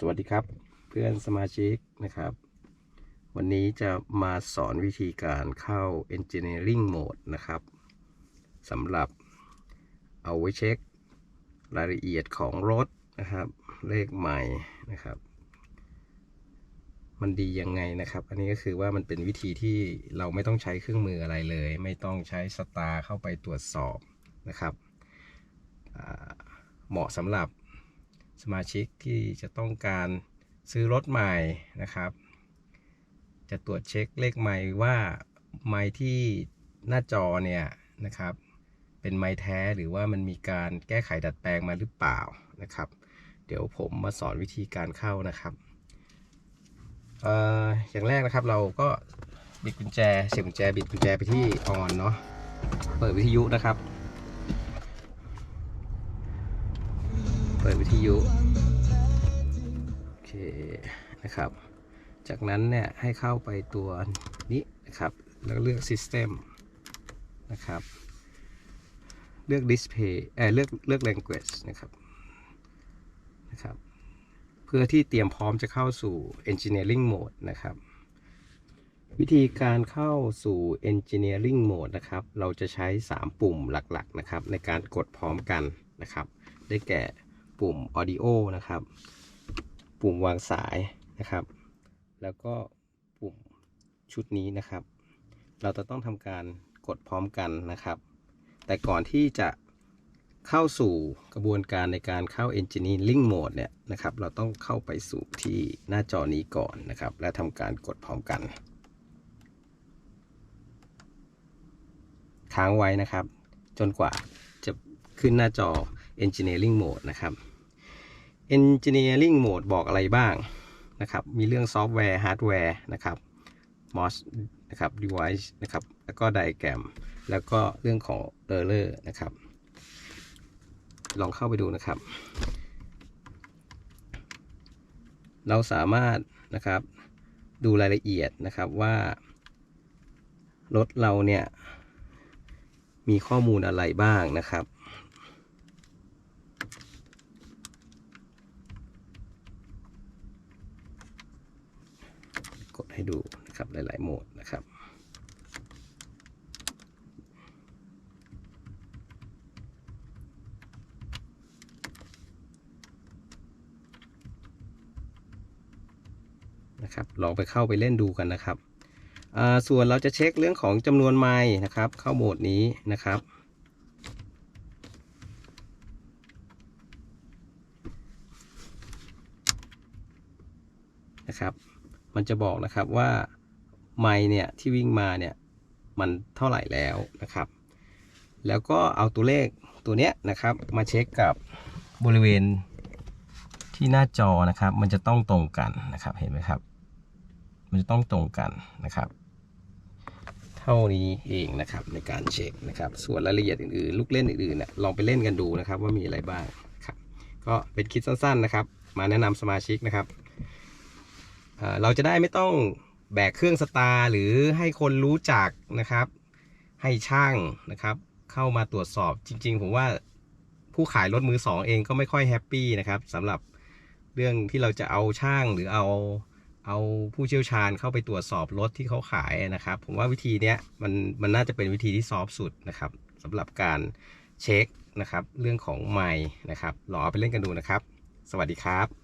สวัสดีครับเพื่อนสมาชิกนะครับ วันนี้จะมาสอนวิธีการเข้า Engineering Mode นะครับสำหรับเอาไว้เช็ครายละเอียดของรถนะครับ เลขใหม่นะครับ มันดียังไงนะครับ อันนี้ก็คือว่ามันเป็นวิธีที่เราไม่ต้องใช้เครื่องมืออะไรเลย ไม่ต้องใช้สตาร์เข้าไปตรวจสอบนะครับเหมาะสำหรับ สมาชิกที่จะต้องการซื้อรถใหม่นะครับ จะตรวจเช็คเลขไมค์ว่าไมค์ที่หน้าจอเนี่ยนะครับ เป็นไมค์แท้หรือว่ามันมีการแก้ไขดัดแปลงมาหรือเปล่านะครับ เดี๋ยวผมมาสอนวิธีการเข้านะครับเอ่ออย่างแรกนะครับเราก็บิดกุญแจเสียบกุญแจบิดกุญแจไปที่ออนเนาะเปิดวิทยุนะครับ ปิดวิทยุโอเคนะครับ จากนั้นเนี่ยให้เข้าไปตัวนี้นะครับ แล้วเลือก System นะครับ เลือก Display เออเลือกเลือก Language นะครับนะครับ เพื่อที่เตรียมพร้อมจะเข้าสู่ Engineering Mode นะครับวิธีการเข้าสู่ Engineering Mode นะครับ เราจะใช้ 3 ปุ่มหลักๆ นะครับ ในการกดพร้อมกันนะครับ ได้แก่ ปุ่ม Audio นะครับ ปุ่มวางสายนะครับ แล้วก็ปุ่มชุดนี้นะครับ เราจะต้องทำการกดพร้อมกันนะครับ แต่ก่อนที่จะเข้าสู่กระบวนการในการเข้า Engineering Mode เนี่ยนะครับ เราต้องเข้าไปสู่ที่หน้าจอนี้ก่อนนะครับ และทำการกดพร้อมกัน ค้างไว้นะครับ จนกว่าจะขึ้นหน้าจอ Engineering Mode นะครับ Engineering Mode บอกอะไรบ้างนะครับ มีเรื่องซอฟต์แวร์ฮาร์ดแวร์นะครับ MOS นะครับ device นะครับ แล้วก็ diagram แล้วก็เรื่องของ error นะครับ ลองเข้าไปดูนะครับ เราสามารถนะครับดูรายละเอียดนะครับว่า รถเราเนี่ย มีข้อมูลอะไรบ้างนะครับ กดให้ดูนะครับหลาย ๆ โหมดนะครับนะครับลองไปเข้าไปเล่นดูกันนะครับอ่าส่วนเราจะเช็คเรื่องของจำนวนไมล์นะครับ เข้าโหมดนี้นะครับนะครับ มันจะบอกนะครับว่าไมล์เนี่ยที่วิ่งมาเนี่ยมันเท่าไหร่แล้วนะครับ แล้วก็เอาตัวเลขตัวเนี้ยนะครับมาเช็คกับบริเวณที่หน้าจอนะครับ มันจะต้องตรงกันนะครับเห็นไหมครับ มันจะต้องตรงกันนะครับ เท่านี้เองนะครับในการเช็คนะครับ ส่วนรายละเอียดอื่นๆลูกเล่นอื่นๆเนี่ยลองไปเล่นกันดูนะครับว่ามีอะไรบ้างครับก็เป็นคลิปสั้นๆนะครับ มาแนะนำสมาชิกนะครับ เราจะได้ไม่ต้องแบกเครื่องสตาร์หรือให้คนรู้จักนะครับ ให้ช่างนะครับ เข้ามาตรวจสอบจริง ๆ ผมว่าผู้ขายรถมือสองเองก็ไม่ค่อยแฮปปี้นะครับสำหรับเรื่องที่เราจะเอาช่างหรือเอาเอาผู้เชี่ยวชาญเข้าไปตรวจสอบรถที่เขาขายนะครับ ผมว่าวิธีเนี้ยมันมันน่าจะเป็นวิธีที่ซอฟสุดนะครับสำหรับการเช็คนะครับ เรื่องของไมล์นะครับลองเอาไปเล่นกันดูนะครับ สวัสดีครับ